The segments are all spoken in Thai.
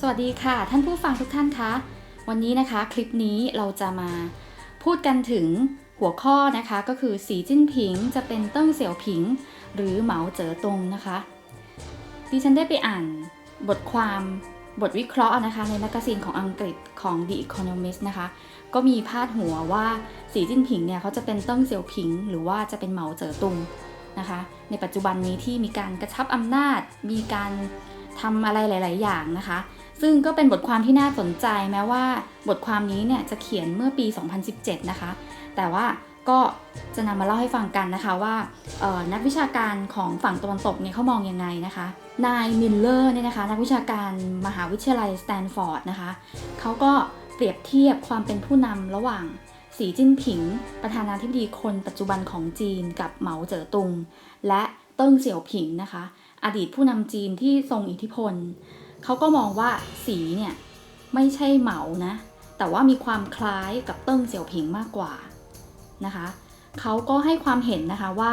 สวัสดีค่ะ ท่านผู้ฟังทุกท่านคะวันนี้นะคะคลิปนี้เราจะมาพูดกันถึงหัวข้อนะคะก็คือสีจิ้นผิงจะเป็นเติ้งเสี่ยวผิง หรือเหมาเจ๋อตงนะคะดิฉันได้ไปอ่านบทความบทวิเคราะห์นะคะในแมกกาซีนของอังกฤษของ The Economist นะคะ ก็มีพาดหัวว่าสีจิ้นผิงเนี่ยเขาจะเป็นเติ้งเสี่ยวผิง หรือว่าจะเป็นเหมาเจ๋อตุงนะคะ ในปัจจุบันนี้ที่มีการกระชับอำนาจ มีการทำอะไรหลาย ๆ อย่างนะคะ ซึ่งก็เป็นบทความที่น่าสนใจแม้ว่าบทความนี้เนี่ยจะเขียนเมื่อปี 2017 นะคะ แต่ว่าก็จะนำมาเล่าให้ฟังกันนะคะว่านักวิชาการของฝั่งตะวันตกเนี่ยเขามองยังไงนะคะ นายมิลเลอร์เนี่ยนะคะ นักวิชาการมหาวิทยาลัยสแตนฟอร์ดนะคะเขาก็เปรียบเทียบความเป็นผู้นำระหว่างสีจิ้นผิง ประธานาธิบดีคนปัจจุบันของจีนกับเหมาเจ๋อตุง และเติ้งเสี่ยวผิงนะคะ อดีตผู้นำจีนที่ทรงอิทธิพล เขาก็มองว่าสีเนี่ยไม่ใช่เหมานะ แต่ว่ามีความคล้ายกับเติ้งเสี่ยวผิงมากกว่านะคะเขาก็ให้ความเห็นนะคะว่า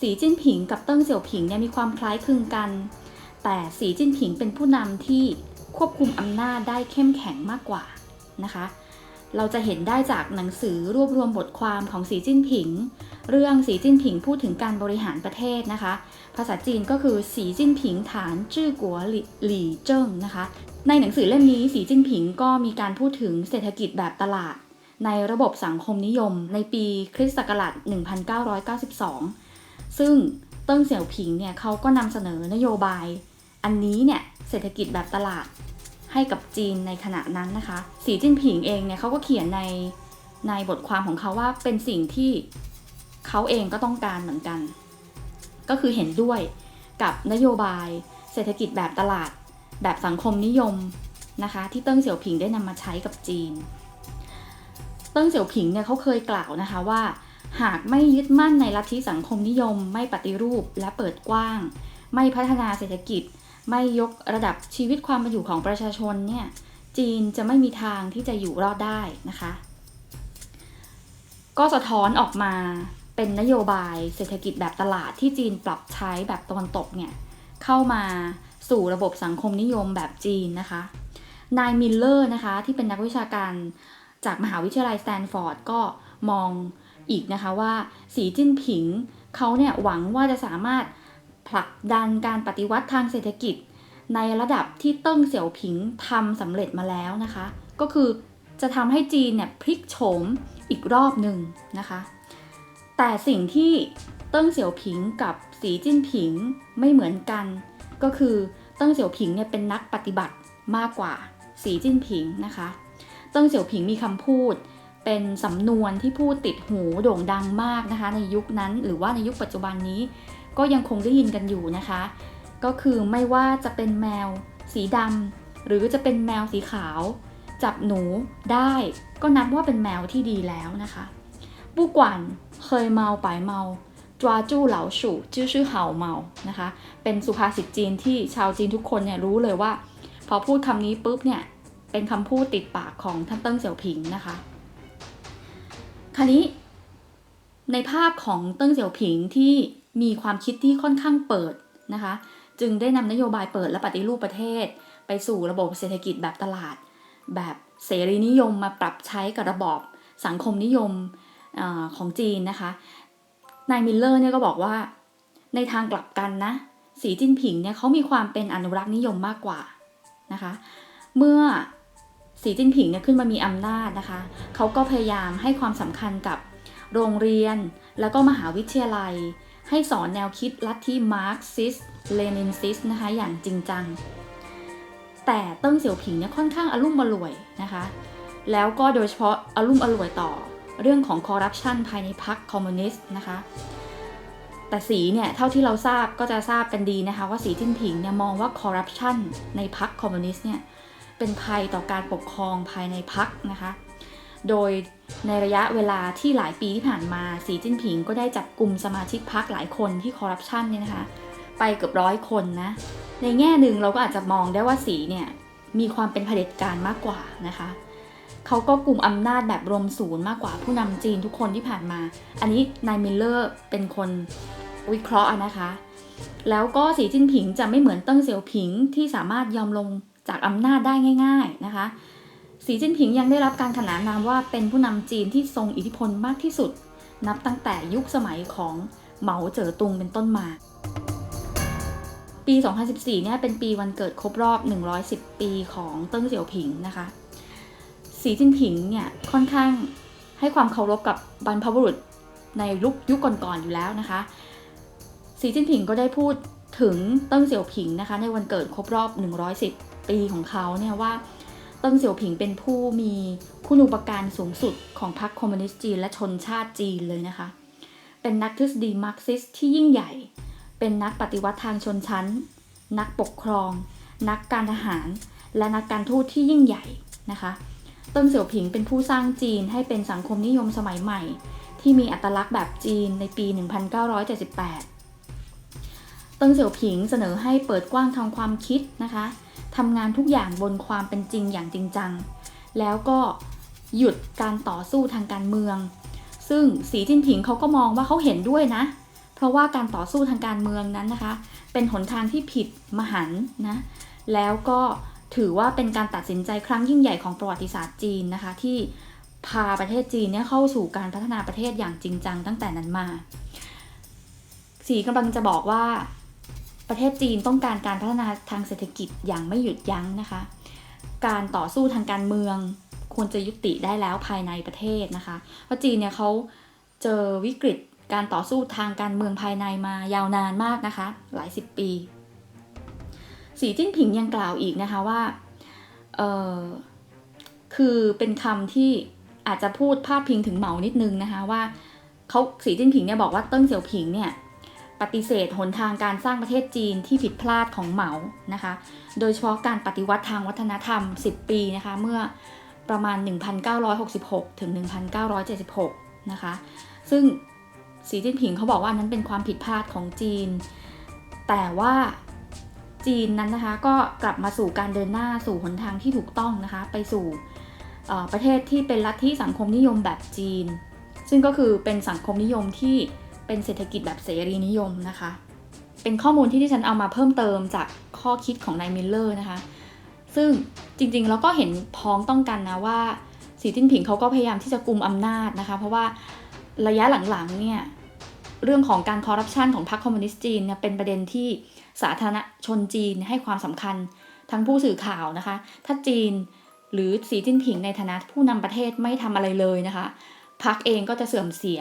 สีจิ้นผิงกับเติ้งเสี่ยวผิงเนี่ยมีความคล้ายคลึงกัน แต่สีจิ้นผิงเป็นผู้นำที่ควบคุมอำนาจได้เข้มแข็งมากกว่านะคะ เราจะเห็นได้จากหนังสือรวบรวมบทความของสีจิ้นผิง เรื่องสีจิ้นผิงพูดถึงการบริหารประเทศนะคะ ภาษาจีนก็คือสีจิ้นผิงฐานจื้อกัวหลี่หลี่เจิ้งนะคะ ในหนังสือเล่มนี้สีจิ้นผิงก็มีการพูดถึงเศรษฐกิจแบบตลาด ในระบบสังคมนิยม ในปีคริสต์ศักราช 1992 ซึ่งเติ้งเสี่ยวผิงเนี่ยเขาก็นำเสนอนโยบาย อันนี้เนี่ยเศรษฐกิจแบบตลาด ให้กับจีนในขณะนั้นนะคะสีจิ้นผิงเองเนี่ยเขาก็เขียนในในบทความของเขาว่าเป็นสิ่งที่เขาเองก็ต้องการเหมือนกัน ก็คือเห็นด้วยกับนโยบาย เศรษฐกิจแบบตลาด แบบสังคมนิยมนะคะ ที่เติ้งเสี่ยวผิงได้นำมาใช้กับจีน เติ้งเสี่ยวผิงเนี่ยเขาเคยกล่าวนะคะว่า หากไม่ยึดมั่นในลัทธิสังคมนิยม ไม่ปฏิรูปและเปิดกว้าง ไม่พัฒนาเศรษฐกิจ ไม่ยกระดับชีวิตความเป็นอยู่ของประชาชนเนี่ยจีนจะไม่มีทางที่จะอยู่รอดได้นะคะ ก็สะท้อนออกมาเป็นนโยบายเศรษฐกิจแบบตลาดที่จีนปรับใช้แบบตะวันตกเนี่ยเข้ามาสู่ระบบสังคมนิยมแบบจีนนะคะ นายมิลเลอร์นะคะที่เป็นนักวิชาการจากมหาวิทยาลัยสแตนฟอร์ดก็มองอีกนะคะว่าสีจิ้นผิงเขาเนี่ยหวังว่าจะสามารถ ผลักดันการปฏิวัติทางเศรษฐกิจ ในระดับที่เติ้งเสี่ยวผิงทำสำเร็จมาแล้วนะคะ ก็คือจะทำให้จีนเนี่ยพลิกโฉมอีกรอบหนึ่งนะคะ แต่สิ่งที่เติ้งเสี่ยวผิงกับสีจิ้นผิงไม่เหมือนกัน ก็คือเติ้งเสี่ยวผิงเนี่ยเป็นนักปฏิบัติมากกว่าสีจิ้นผิงนะคะ เติ้งเสี่ยวผิงมีคำพูด เป็นสำนวนที่พูดติดหูโด่งดังมากนะคะ ในยุคนั้นหรือว่าในยุคปัจจุบันนี้ ก็ยังคงได้ยินกันอยู่นะคะ ก็คือไม่ว่าจะเป็นแมว สีดำหรือจะเป็นแมวสีขาว จับหนูได้ก็นับว่าเป็นแมวที่ดีแล้วนะคะปู้กวนเคยเมาปายเมาจวาจู้เหลาสู่จื้อชื่อเห่าเมานะคะ เป็นสุภาษิตจีนที่ชาวจีนทุกคนเนี่ยรู้เลยว่า พอพูดคำนี้ปุ๊บเนี่ย เป็นคำพูดติดปากของท่านเติ้งเสี่ยวผิงนะคะ คราวนี้ ในภาพของเติ้งเสี่ยวผิงที่ มีความคิดที่ค่อนข้างเปิดนะคะ จึงได้นำนโยบายเปิดและปฏิรูปประเทศ ไปสู่ระบบเศรษฐกิจแบบตลาด แบบเสรีนิยมมาปรับใช้กับระบอบสังคมนิยมออของจีนนะคะ นายมิลเลอร์เนี่ยก็บอกว่า ในทางกลับกันนะ สีจิ้นผิงเนี่ยเขามีความเป็นอนุรักษ์นิยมมากกว่านะคะ เมื่อสีจิ้นผิงเนี่ยขึ้นมามีอำนาจนะคะ เขาก็พยายามให้ความสำคัญกับโรงเรียน แล้วก็มหาวิทยาลัย ให้สอนแนวคิดลัทธิมาร์กซิสเลนินซิสนะคะอย่างจริงจัง แต่เติ้งเสี่ยวผิงเนี่ยค่อนข้างอารมุ่มอร่วยนะคะ แล้วก็โดยเฉพาะอารมุ่มอร่วยต่อเรื่องของคอร์รัปชันภายในพรรคคอมมิวนิสต์นะคะ แต่สีเนี่ยเท่าที่เราทราบก็จะทราบกันดีนะคะว่าสีจิ้นผิงเนี่ยมองว่าคอร์รัปชันในพรรคคอมมิวนิสต์เนี่ยเป็นภัยต่อการปกครองภายในพรรคนะคะ โดยในระยะเวลาที่หลายปีที่ผ่านมาสีจิ้นผิงก็ได้จับกลุ่มสมาชิกพรรคหลายคนที่คอร์รัปชันเนี่ยนะคะ ไปเกือบร้อยคนนะ ในแง่หนึ่งเราก็อาจจะมองได้ว่าสีเนี่ยมีความเป็นเผด็จการมากกว่านะคะเขาก็กลุ่มอำนาจแบบรวมศูนย์มากกว่าผู้นำจีนทุกคนที่ผ่านมา อันนี้นายมิลเลอร์เป็นคนวิเคราะห์นะคะ แล้วก็สีจิ้นผิงจะไม่เหมือนเติ้งเสี่ยวผิงที่สามารถยอมลงจากอำนาจได้ง่าย ๆนะคะ สีจิ้นผิงยังได้รับการขนานนามว่าเป็นผู้นำจีนที่ทรงอิทธิพลมากที่สุด นับตั้งแต่ยุคสมัยของเหมาเจ๋อตุงเป็นต้นมา ปี 2014 เนี่ยเป็นปีวันเกิดครบรอบ 110 ปีของเติ้งเสี่ยวผิงนะคะ สีจิ้นผิงเนี่ยค่อนข้างให้ความเคารพกับบรรพบุรุษในยุคยุคก่อนๆอยู่แล้วนะคะ สีจิ้นผิงก็ได้พูดถึงเติ้งเสี่ยวผิงนะคะ ในวันเกิดครบรอบ 110 ปีของเขาเนี่ยว่า เติ้งเสี่ยวผิงเป็นผู้มีคุณูปการสูงสุดของพรรคคอมมิวนิสต์จีนและชนชาติจีนเลยนะคะ เป็นนักทฤษฎีมาร์กซิสที่ยิ่งใหญ่ เป็นนักปฏิวัติทางชนชั้น นักปกครอง นักการทหาร และนักการทูตที่ยิ่งใหญ่นะคะเติ้งเสี่ยวผิงเป็นผู้สร้างจีนให้เป็นสังคมนิยมสมัยใหม่ ที่มีอัตลักษณ์แบบจีนในปี 1978เติ้งเสี่ยวผิงเสนอให้เปิดกว้างทางความคิดนะคะ ทำงานทุกอย่างบนความเป็นจริงอย่างจริงจัง แล้วก็หยุดการต่อสู้ทางการเมือง ซึ่งสีจิ้นผิงเขาก็มองว่าเขาเห็นด้วยนะ เพราะว่าการต่อสู้ทางการเมืองนั้นนะคะ เป็นหนทางที่ผิดมหันต์นะ แล้วก็ถือว่าเป็นการตัดสินใจครั้งยิ่งใหญ่ของประวัติศาสตร์จีนนะคะที่พาประเทศจีนเนี่ยเข้าสู่การพัฒนาประเทศอย่างจริงจังตั้งแต่นั้นมา สีกำลังจะบอกว่า ประเทศจีนต้องการการพัฒนาทางเศรษฐกิจอย่างไม่หยุดยั้งนะคะ การต่อสู้ทางการเมืองควรจะยุติได้แล้วภายในประเทศนะคะ เพราะจีนเนี่ยเขาเจอวิกฤตการต่อสู้ทางการเมืองภายในมายาวนานมากนะคะ หลายสิบปี สีจิ้นผิงยังกล่าวอีกนะคะว่า เออคือเป็นคำที่อาจจะพูดพาดพิงถึงเหมานิดนึงนะคะว่าเขาสีจิ้นผิงเนี่ยบอกว่าเติ้งเสี่ยวผิงเนี่ย ปฏิเสธหนทางการสร้างประเทศจีนที่ผิดพลาดของเหมานะคะ โดยเฉพาะการปฏิวัติทางวัฒนธรรม 10 ปีนะคะ เมื่อประมาณ 1966 ถึง 1976 นะคะ ซึ่งสีจิ้นผิงเขาบอกว่านั้นเป็นความผิดพลาดของจีน แต่ว่าจีนนั้นนะคะก็กลับมาสู่การเดินหน้าสู่หนทางที่ถูกต้องนะคะ ไปสู่ประเทศที่เป็นลัทธิสังคมนิยมแบบจีน ซึ่งก็คือเป็นสังคมนิยมที่ เป็นเศรษฐกิจแบบเสรีนิยมนะคะ เป็นข้อมูลที่ที่ฉันเอามาเพิ่มเติมจากข้อคิดของนายมิลเลอร์นะคะ ซึ่งจริงๆเราก็เห็นพ้องต้องกันนะว่าสีจิ้นผิงเขาก็พยายามที่จะกุมอำนาจนะคะ เพราะว่าระยะหลังๆเนี่ยเรื่องของการคอร์รัปชันของพรรคคอมมิวนิสต์จีนเนี่ยเป็นประเด็นที่สาธารณชนจีนให้ความสำคัญทั้งผู้สื่อข่าวนะคะ ถ้าจีนหรือสีจิ้นผิงในฐานะผู้นำประเทศไม่ทำอะไรเลยนะคะพรรคเองก็จะเสื่อมเสีย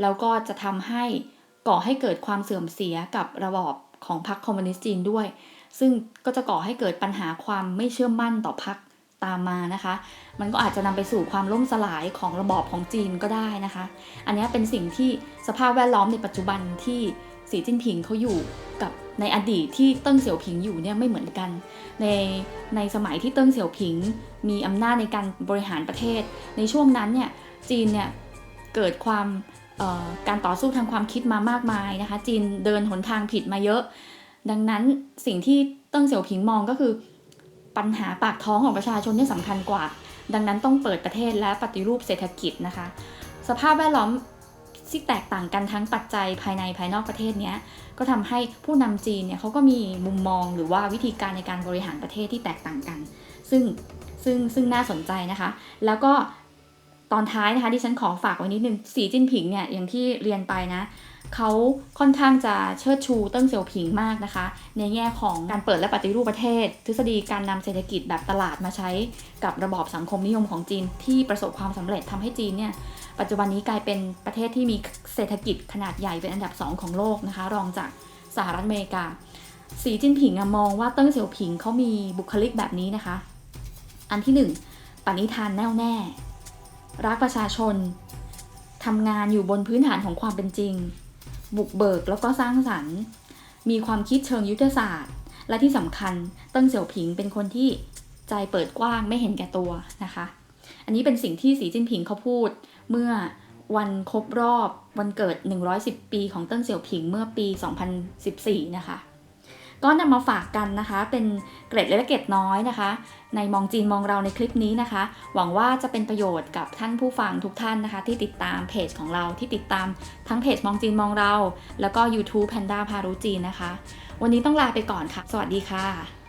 แล้วก็จะทำให้ก่อให้เกิดความเสื่อมเสียกับระบอบของพรรคคอมมิวนิสต์จีนด้วย ซึ่งก็จะก่อให้เกิดปัญหาความไม่เชื่อมั่นต่อพรรคตามมานะคะ มันก็อาจจะนำไปสู่ความล่มสลายของระบอบของจีนก็ได้นะคะ อันนี้เป็นสิ่งที่สภาพแวดล้อมในปัจจุบันที่สีจิ้นผิงเขาอยู่กับในอดีตที่เติ้งเสี่ยวผิงอยู่เนี่ยไม่เหมือนกัน ในในสมัยที่เติ้งเสี่ยวผิง มีอำนาจในการบริหารประเทศ ในช่วงนั้นเนี่ยจีนเนี่ยเกิดความ การต่อสู้ทางความคิดมามากมายนะคะ จีนเดินหนทางผิดมาเยอะ ดังนั้นสิ่งที่เติ้งเสี่ยวผิงมองก็คือ ปัญหาปากท้องของประชาชนเนี่สำคัญกว่า ดังนั้นต้องเปิดประเทศและปฏิรูปเศรษฐกิจนะคะ สภาพแวดล้อมที่แตกต่างกันทั้งปัจจัยภายในภายนอกประเทศเนี้ยก็ทำให้ผู้นำจีนเนี่ยเขาก็มีมุมมองหรือว่าวิธีการในการบริหารประเทศที่แตกต่างกัน ซึ่งซึ่งซึ่งน่าสนใจนะคะ แล้วก็ ตอนท้ายนะคะที่ฉันขอฝากไว้นิดนึงสีจิ้นผิงเนี่ยอย่างที่เรียนไปนะเขาค่อนข้างจะเชิดชูเติ้งเสี่ยวผิงมากนะคะ ในแง่ของการเปิดและปฏิรูปประเทศ ทฤษฎีการนำเศรษฐกิจแบบตลาดมาใช้กับระบอบสังคมนิยมของจีนที่ประสบความสำเร็จทำให้จีนเนี่ยปัจจุบันนี้กลายเป็นประเทศที่มีเศรษฐกิจขนาดใหญ่เป็นอันดับ 2 ของโลกนะคะ รองจากสหรัฐอเมริกา สีจิ้นผิงมองว่าเติ้งเสี่ยวผิงเขามีบุคลิกแบบนี้นะคะ อันที่ 1ปณิธานแน่วแน่ รักประชาชนทำงานอยู่บนพื้นฐานของความเป็นจริง บุกเบิกแล้วก็สร้างสรรค์ มีความคิดเชิงยุทธศาสตร์ และที่สำคัญเติ้งเสี่ยวผิงเป็นคนที่ใจเปิดกว้างไม่เห็นแก่ตัวนะคะ อันนี้เป็นสิ่งที่สีจิ้นผิงเขาพูด เมื่อวันครบรอบวันเกิด 110 ปีของเติ้งเสี่ยวผิงเมื่อปี 2014 นะคะ ก็นำมาฝากกันนะคะ เป็นเกร็ดเล็กเกร็ดน้อยนะคะ ในมองจีนมองเราในคลิปนี้นะคะ หวังว่าจะเป็นประโยชน์กับท่านผู้ฟังทุกท่านนะคะ ที่ติดตามเพจของเราที่ติดตามทั้งเพจมองจีนมองเรา แล้วก็ YouTube Panda พารุจีนนะคะ วันนี้ต้องลาไปก่อนค่ะ สวัสดีค่ะ